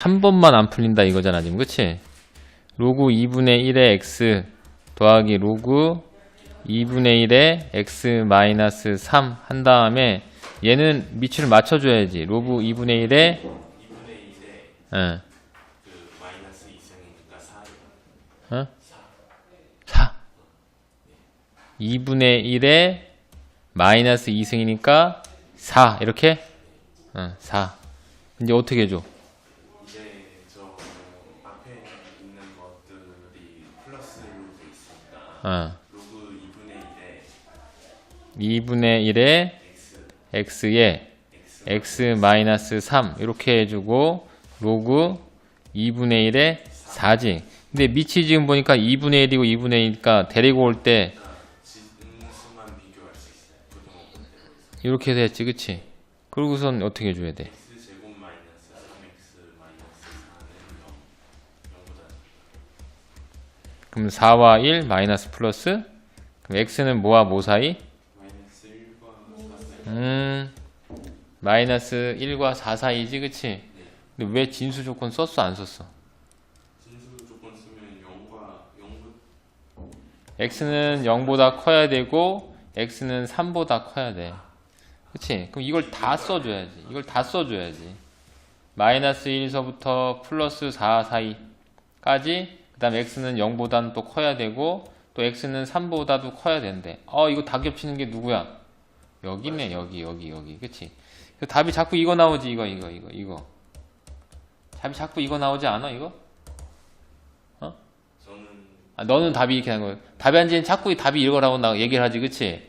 한 번만 안 풀린다 이거잖아 지금 그치? 로그 2분의 1의 x 더하기 로그 2분의 1의 x 마이너스 3 한 다음에 얘는 밑줄을 맞춰줘야지 로그 2분의 1의 2분의 1에 어, 그 마이너스 2승이니까 4예요. 어? 4 2분의 1에 마이너스 2승이니까 4 이렇게? 어, 4 이제 어떻게 해줘? 어, 로그 2분의 1에 2분의 1에 x x에 x 마이너스 3 이렇게 해주고 로그 2분의 1에 4지 근데 밑이 지금 보니까 2분의 1이고 2분의 1이니까 데리고 올때 진수만 비교할 수 있어요. 부등호분 대로 이렇게 해서 했지 그치? 그러고선 어떻게 해줘야 돼? 그럼 4와 1 마이너스 플러스 그럼 x는 뭐와 뭐 사이? 마이너스 1과 4 사이 음 마이너스 1과 4 사이지 그치? 근데 왜 진수 조건 썼어 안 썼어? 진수 조건 쓰면 0과 0부 x는 0보다 커야 되고 x는 3보다 커야 돼. 그치? 그럼 이걸 다 써줘야지. 이걸 다 써줘야지. 마이너스 1서부터 플러스 4 사이까지 그 다음 x는 0보다는 또 커야 되고 또 x는 3보다도 커야 된대. 어 이거 다 겹치는 게 누구야? 여기네 여기 여기 여기 그치? 그 답이 자꾸 이거 나오지 이거 이거 이거 이거 답이 자꾸 이거 나오지 않아 이거? 저는 아, 너는 답이 이렇게 하는 거야. 답이 안 지는 자꾸 이 답이 이거라고 나 얘기를 하지, 그치?